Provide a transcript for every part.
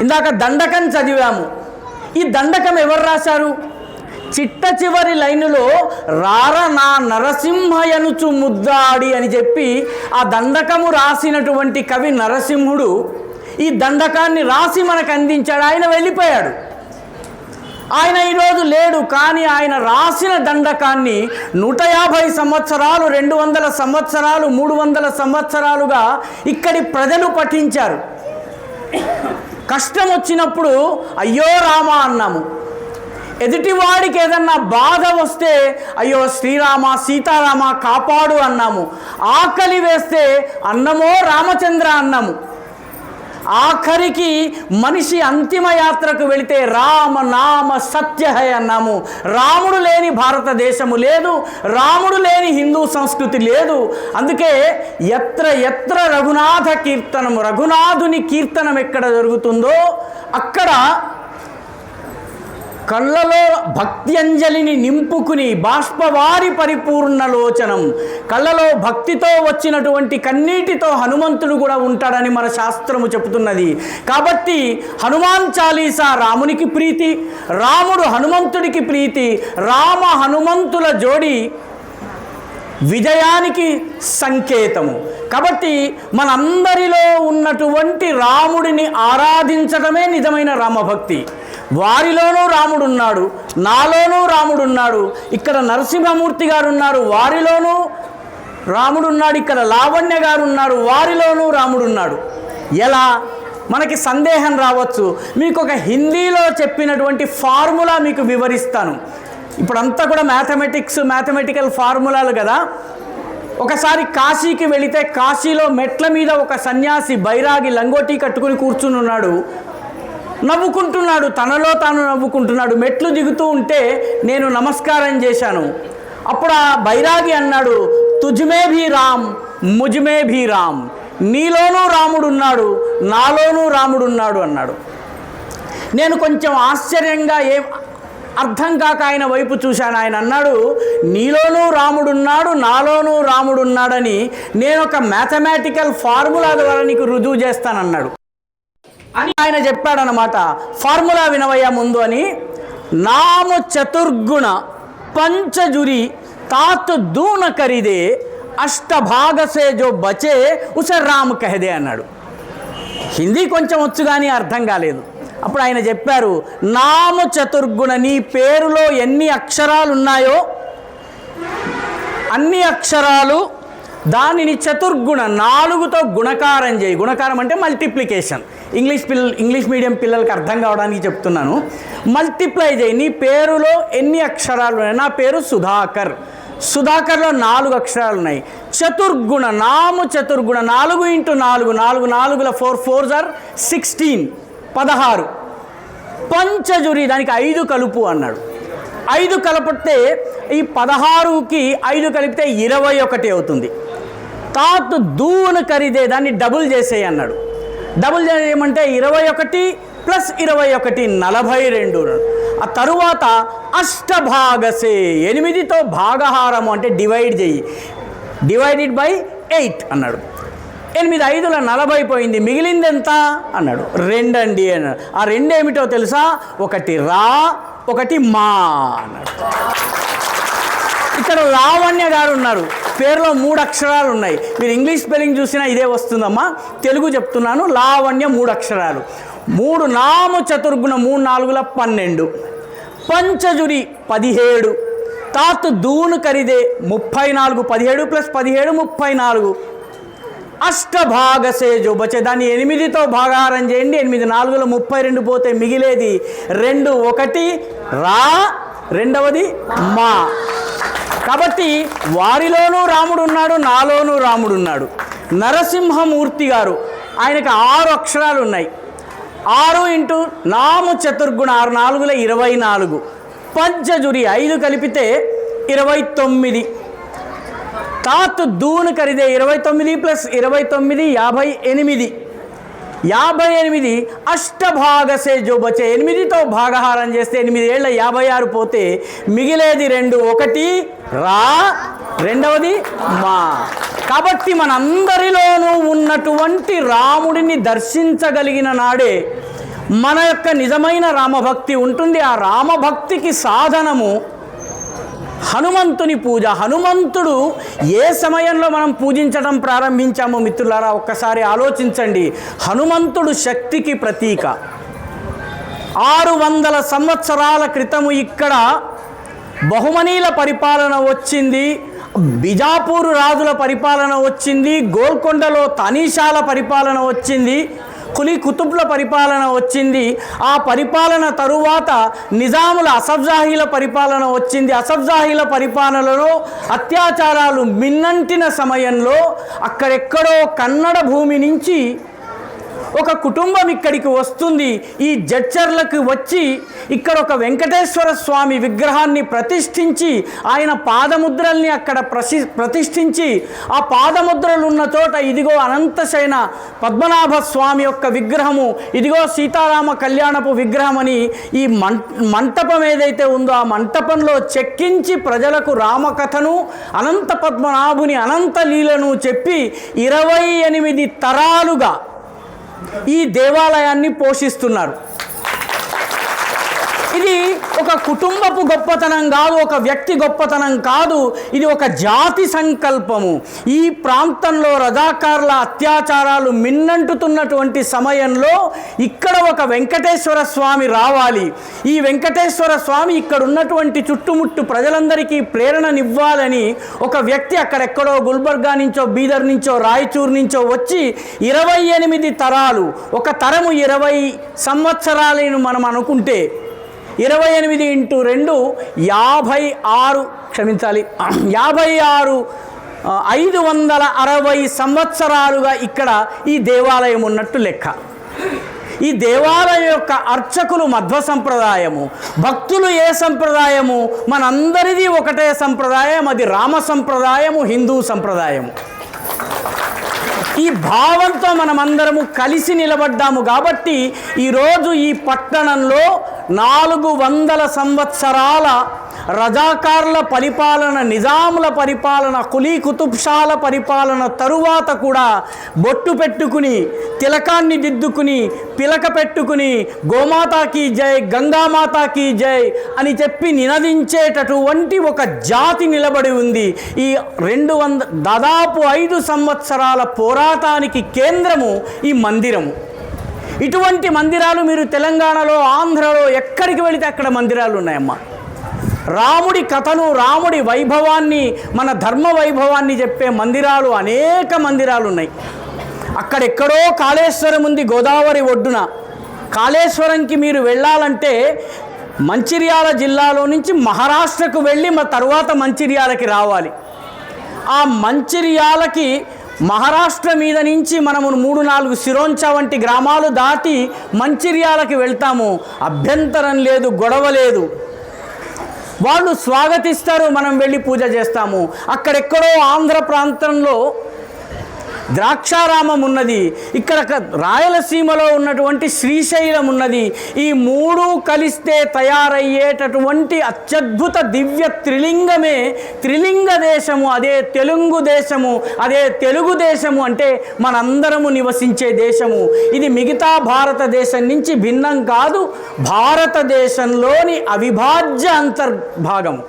ఇందాక దండకం చదివాము. ఈ దండకం ఎవరు రాశారు? చిట్ట చివరి లైనులో రార నా నరసింహయనుచు ముద్దాడి అని చెప్పి ఆ దండకము రాసినటువంటి కవి నరసింహుడు ఈ దండకాన్ని రాసి మనకు అందించాడు. ఆయన వెళ్ళిపోయాడు. ఆయన ఈరోజు లేడు కానీ ఆయన రాసిన దండకాన్ని నూట యాభై సంవత్సరాలు రెండు వందల సంవత్సరాలు మూడు వందల సంవత్సరాలుగా ఇక్కడి ప్రజలు పఠించారు. కష్టం వచ్చినప్పుడు అయ్యో రామ అన్నాము. ఎదుటివాడికి ఏదన్నా బాధ వస్తే అయ్యో శ్రీరామ సీతారామ కాపాడు అన్నాము. ఆకలి వేస్తే అన్నమో రామచంద్ర అన్నాము. ఆఖరికి మనిషి అంతిమ యాత్రకు వెళితే రామ నామ సత్యహయ అన్నాము రాముడు లేని భారతదేశము లేదు రాముడు లేని హిందూ సంస్కృతి లేదు. అందుకే ఎత్ర ఎత్ర రఘునాథ కీర్తనము రఘునాథుని కీర్తనం ఎక్కడ జరుగుతుందో అక్కడ కళ్ళలో భక్త్యంజలిని నింపుకుని బాష్పవారి పరిపూర్ణ లోచనం. కళ్ళలో భక్తితో వచ్చినటువంటి కన్నీటితో హనుమంతుడు కూడా ఉంటాడని మన శాస్త్రము చెబుతున్నది. కాబట్టి హనుమాన్ చాలీసా రామునికి ప్రీతి రాముడు హనుమంతుడికి ప్రీతి రామ హనుమంతుల జోడి విజయానికి సంకేతము. కాబట్టి మనందరిలో ఉన్నటువంటి రాముడిని ఆరాధించడమే నిజమైన రామభక్తి. వారిలోనూ రాముడు ఉన్నాడు నాలోనూ రాముడు ఉన్నాడు ఇక్కడ నరసింహమూర్తి గారు ఉన్నారు వారిలోనూ రాముడు ఉన్నాడు ఇక్కడ లావణ్య గారు ఉన్నారు వారిలోనూ రాముడు ఉన్నాడు ఎలా? మనకి సందేహం రావచ్చు. మీకు ఒక హిందీలో చెప్పినటువంటి ఫార్ములా మీకు వివరిస్తాను. ఇప్పుడంతా కూడా మ్యాథమెటిక్స్ మ్యాథమెటికల్ ఫార్ములాలు కదా. ఒకసారి కాశీకి వెళితే కాశీలో మెట్ల మీద ఒక సన్యాసి బైరాగి లంగోటీ కట్టుకుని కూర్చుని ఉన్నాడు నవ్వుకుంటున్నాడు తనలో తాను నవ్వుకుంటున్నాడు మెట్లు దిగుతూ ఉంటే నేను నమస్కారం చేశాను. అప్పుడు ఆ బైరాగి అన్నాడు తుజ్మే భీ రామ్ ముజ్మే భీ రామ్ నీలోనూ రాముడు ఉన్నాడు నాలోనూ రాముడు ఉన్నాడు అన్నాడు. నేను కొంచెం ఆశ్చర్యంగా ఏం అర్థం కాక ఆయన వైపు చూశాను. ఆయన అన్నాడు నీలోనూ రాముడున్నాడు నాలోనూ రాముడున్నాడని నేను ఒక మ్యాథమెటికల్ ఫార్ములా ద్వారా నీకు రుజువు చేస్తానన్నాడు. అని ఆయన చెప్పాడనమాట ఫార్ములా వినవయ్యా ముందు అని. నాము చతుర్గుణ పంచజురి తాత్ దూన కరిదే అష్టభాగసే జో బచే ఉస రామ్ కహదే అన్నాడు. హిందీ కొంచెం వచ్చు కానీ అర్థం కాలేదు. అప్పుడు ఆయన చెప్పారు నామ చతుర్గుణ నీ పేరులో ఎన్ని అక్షరాలు ఉన్నాయో అన్ని అక్షరాలు దానిని చతుర్గుణ నాలుగుతో గుణకారం చేయి. గుణకారం అంటే మల్టిప్లికేషన్ ఇంగ్లీష్ పిల్ల ఇంగ్లీష్ మీడియం పిల్లలకి అర్థం కావడానికి చెప్తున్నాను. మల్టిప్లై చేయి. నీ పేరులో ఎన్ని అక్షరాలు ఉన్నాయి? నా పేరు సుధాకర్. సుధాకర్లో నాలుగు అక్షరాలు ఉన్నాయి. చతుర్గుణ నాము చతుర్గుణ నాలుగు ఇంటూ నాలుగు నాలుగు నాలుగుల ఫోర్ ఫోర్ ఆర్ సిక్స్టీన్ పదహారు. పంచజురి దానికి ఐదు కలుపు అన్నాడు. ఐదు కలపితే ఈ పదహారుకి ఐదు కలిపితే ఇరవై ఒకటి అవుతుంది. తాతు దూను ఖరీదే దాన్ని డబుల్ చేసేయి అన్నాడు. డబుల్ చేయమంటే ఇరవై ఒకటి ప్లస్ ఇరవై ఒకటి నలభై రెండు ఆ తరువాత అష్టభాగసే ఎనిమిదితో భాగహారము అంటే డివైడ్ చేయి. డివైడెడ్ బై ఎయిట్ అన్నాడు. ఎనిమిది ఐదుల నలభై పోయింది మిగిలింది ఎంత? అన్నాడు. రెండండి అన్నాడు. ఆ రెండు ఏమిటో తెలుసా? ఒకటి రా ఒకటి మా అన్నాడు. ఇక్కడ లావణ్య గారు ఉన్నారు. పేరులో మూడు అక్షరాలు ఉన్నాయి. మీరు ఇంగ్లీష్ స్పెల్లింగ్ చూసినా ఇదే వస్తుందమ్మా. తెలుగు చెప్తున్నాను లావణ్య మూడు అక్షరాలు. మూడు నామ చతుర్గుణ మూడు నాలుగుల పన్నెండు. పంచజురి పదిహేడు. తాతు దూను ఖరీదే ముప్పై నాలుగు పదిహేడు ప్లస్ పదిహేడు ముప్పై నాలుగు. అష్టభాగసేజు బచ్చే దాన్ని ఎనిమిదితో భాగారం చేయండి. ఎనిమిది నాలుగులో ముప్పై రెండు పోతే మిగిలేది రెండు ఒకటి రా రెండవది మా. కాబట్టి వారిలోనూ రాముడు ఉన్నాడు నాలోనూ రాముడు ఉన్నాడు. నరసింహమూర్తి గారు ఆయనకు ఆరు అక్షరాలు ఉన్నాయి. ఆరు ఇంటూ నాము చతుర్గుణ ఆరు నాలుగుల ఇరవై నాలుగు. పంచజురి ఐదు కలిపితే ఇరవై తొమ్మిది. తాత్ దూను ఖరీదే ఇరవై తొమ్మిది ప్లస్ ఇరవై తొమ్మిది యాభై ఎనిమిది. యాభై ఎనిమిది అష్టభాగసే జోబచే ఎనిమిదితో భాగహారం చేస్తే ఎనిమిది ఏళ్ళ యాభై ఆరు పోతే మిగిలేది రెండు ఒకటి రా రెండవది మా. కాబట్టి మనందరిలోనూ ఉన్నటువంటి రాముడిని దర్శించగలిగిన నాడే మన యొక్క నిజమైన రామభక్తి ఉంటుంది. ఆ రామభక్తికి సాధనము హనుమంతుని పూజ. హనుమంతుడు ఏ సమయంలో మనం పూజించడం ప్రారంభించామో మిత్రులారా ఒక్కసారి ఆలోచించండి. హనుమంతుడు శక్తికి ప్రతీక. ఆరు వందల సంవత్సరాల క్రితము ఇక్కడ బహుమనీల పరిపాలన వచ్చింది. బిజాపూరు రాజుల పరిపాలన వచ్చింది. గోల్కొండలో తనీషాల పరిపాలన వచ్చింది. కులీ కుతుబ్ల పరిపాలన వచ్చింది. ఆ పరిపాలన తరువాత నిజాముల అసబ్జాహీల పరిపాలన వచ్చింది. అసబ్జాహీల పరిపాలనలో అత్యాచారాలు మిన్నంటిన సమయంలో అక్కడెక్కడో కన్నడ భూమి నుంచి ఒక కుటుంబం ఇక్కడికి వస్తుంది. ఈ జడ్చర్లకు వచ్చి ఇక్కడ ఒక వెంకటేశ్వర స్వామి విగ్రహాన్ని ప్రతిష్ఠించి ఆయన పాదముద్రల్ని అక్కడ ప్రసి ప్రతిష్ఠించి ఆ పాదముద్రలు ఉన్న చోట ఇదిగో అనంతశైన పద్మనాభ స్వామి యొక్క విగ్రహము ఇదిగో సీతారామ కళ్యాణపు విగ్రహం అని ఈ మంటపం ఏదైతే ఉందో ఆ మంటపంలో చెక్కించి ప్రజలకు రామకథను అనంత పద్మనాభుని అనంత లీలను చెప్పి ఇరవై ఎనిమిది తరాలుగా ఈ దేవాలయాన్ని పోషిస్తున్నారు. ఇది ఒక కుటుంబపు గొప్పతనం కాదు ఒక వ్యక్తి గొప్పతనం కాదు ఇది ఒక జాతి సంకల్పము. ఈ ప్రాంతంలో రజాకారుల అత్యాచారాలు మిన్నంటుతున్నటువంటి సమయంలో ఇక్కడ ఒక వెంకటేశ్వర స్వామి రావాలి. ఈ వెంకటేశ్వర స్వామి ఇక్కడ ఉన్నటువంటి చుట్టుముట్టు ప్రజలందరికీ ప్రేరణనివ్వాలని ఒక వ్యక్తి అక్కడెక్కడో గుల్బర్గా నుంచో బీదర్ నుంచో రాయచూర్ నుంచో వచ్చి ఇరవై ఎనిమిది తరాలు ఒక తరము ఇరవై సంవత్సరాలను మనం అనుకుంటే ఇరవై ఎనిమిది ఇంటూ రెండు యాభై ఆరు క్షమించాలి. యాభై ఆరు ఐదు వందల అరవై సంవత్సరాలుగా ఇక్కడ ఈ దేవాలయం ఉన్నట్టు లెక్క. ఈ దేవాలయం యొక్క అర్చకులు మధ్వ సంప్రదాయము. భక్తులు ఏ సంప్రదాయము? మనందరిది ఒకటే సంప్రదాయం అది రామ సంప్రదాయము హిందూ సంప్రదాయము. ఈ భావంతో మనమందరము కలిసి నిలబడ్డాము కాబట్టి ఈరోజు ఈ పట్టణంలో నాలుగు వందల సంవత్సరాల రజాకార్ల పరిపాలన నిజాముల పరిపాలన కులీ కుతుబ్షాల పరిపాలన తరువాత కూడా బొట్టు పెట్టుకుని తిలకాన్ని దిద్దుకుని పిలక పెట్టుకుని గోమాతాకి జై గంగామాతాకి జై అని చెప్పి నినదించేటటువంటి ఒక జాతి నిలబడి ఉంది. ఈ రెండు వంద దాదాపు ఐదు సంవత్సరాల పోరాటానికి కేంద్రము ఈ మందిరము. ఇటువంటి మందిరాలు మీరు తెలంగాణలో ఆంధ్రలో ఎక్కడికి వెళితే అక్కడ మందిరాలు ఉన్నాయమ్మా. రాముడి కథను రాముడి వైభవాన్ని మన ధర్మ వైభవాన్ని చెప్పే మందిరాలు అనేక మందిరాలు ఉన్నాయి. అక్కడెక్కడో కాళేశ్వరం ఉంది గోదావరి ఒడ్డున. కాళేశ్వరంకి మీరు వెళ్ళాలంటే మంచిర్యాల జిల్లాలో నుంచి మహారాష్ట్రకు వెళ్ళి మా తర్వాత మంచిర్యాలకి రావాలి. ఆ మంచిర్యాలకి మహారాష్ట్ర మీద నుంచి మనము మూడు నాలుగు సిరోంచ వంటి గ్రామాలు దాటి మంచిర్యాలకి వెళ్తాము. అభ్యంతరం లేదు గొడవ లేదు. వాళ్ళు స్వాగతిస్తారు మనం వెళ్ళి పూజ చేస్తాము. అక్కడెక్కడో ఆంధ్ర ప్రాంతంలో ద్రాక్షారామం ఉన్నది ఇక్కడ రాయలసీమలో ఉన్నటువంటి శ్రీశైలం ఉన్నది ఈ మూడు కలిస్తే తయారయ్యేటటువంటి అత్యద్భుత దివ్య త్రిలింగమే త్రిలింగ దేశము అదే తెలుగు దేశము అదే తెలుగు దేశము అంటే మనందరము నివసించే దేశము. ఇది మిగతా భారతదేశం నుంచి భిన్నం కాదు భారతదేశంలోని అవిభాజ్య అంతర్భాగం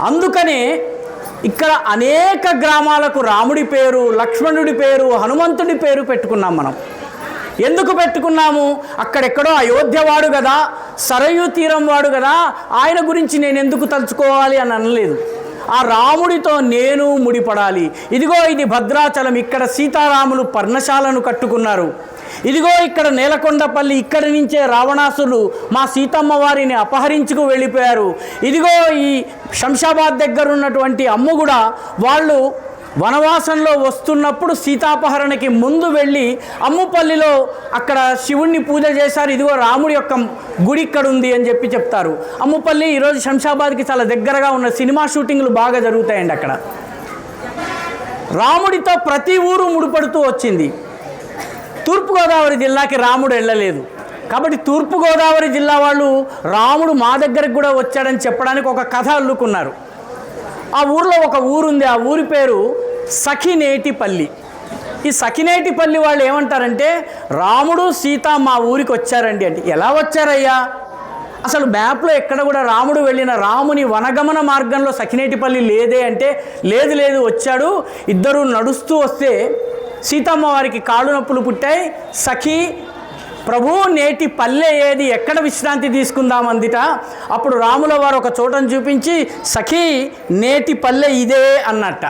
అందుకనే ఇక్కడ అనేక గ్రామాలకు రాముడి పేరు లక్ష్మణుడి పేరు హనుమంతుడి పేరు పెట్టుకున్నాం మనం. ఎందుకు పెట్టుకున్నాము? అక్కడెక్కడో అయోధ్య వాడు కదా సరయు తీరం వాడు కదా ఆయన గురించి నేను ఎందుకు తలుచుకోవాలి అని అనలేదు. ఆ రాముడితో నేను ముడిపడాలి. ఇదిగో ఇది భద్రాచలం ఇక్కడ సీతారాములు పర్ణశాలను కట్టుకున్నారు. ఇదిగో ఇక్కడ నేలకొండపల్లి ఇక్కడి నుంచే రావణాసులు మా సీతమ్మ వారిని అపహరించుకు వెళ్ళిపోయారు. ఇదిగో ఈ శంషాబాద్ దగ్గర ఉన్నటువంటి అమ్ముగుడ వాళ్ళు వనవాసంలో వస్తున్నప్పుడు సీతాపహరణకి ముందు వెళ్ళి అమ్ముపల్లిలో అక్కడ శివుణ్ణి పూజ చేశారు. ఇదిగో రాముడి యొక్క గుడి ఇక్కడ ఉంది అని చెప్పి చెప్తారు. అమ్ముపల్లి ఈరోజు శంషాబాద్కి చాలా దగ్గరగా ఉన్న సినిమా షూటింగ్లు బాగా జరుగుతాయండి అక్కడ. రాముడితో ప్రతి ఊరు ముడిపడుతూ వచ్చింది. తూర్పుగోదావరి జిల్లాకి రాముడు వెళ్ళలేదు. కాబట్టి తూర్పుగోదావరి జిల్లా వాళ్ళు రాముడు మా దగ్గరకు కూడా వచ్చాడని చెప్పడానికి ఒక కథ అల్లుకున్నారు. ఆ ఊర్లో ఒక ఊరుంది ఆ ఊరి పేరు సఖినేటిపల్లి. ఈ సఖినేటిపల్లి వాళ్ళు ఏమంటారంటే రాముడు సీత మా ఊరికి వచ్చారండి అంటే. ఎలా వచ్చారయ్యా? అసలు మ్యాప్లో ఎక్కడ కూడా రాముడు వెళ్ళిన రాముని వనగమన మార్గంలో సఖినేటిపల్లి లేదే అంటే లేదు లేదు వచ్చాడు. ఇద్దరు నడుస్తూ వస్తే సీతమ్మ వారికి కాళ్ళు నొప్పులు పుట్టాయి. సఖి ప్రభు నేటి పల్లె ఏది? ఎక్కడ విశ్రాంతి తీసుకుందాం అందిట? అప్పుడు రాముల వారు ఒక చోటను చూపించి సఖి నేటి పల్లె ఇదే అన్నట్ట.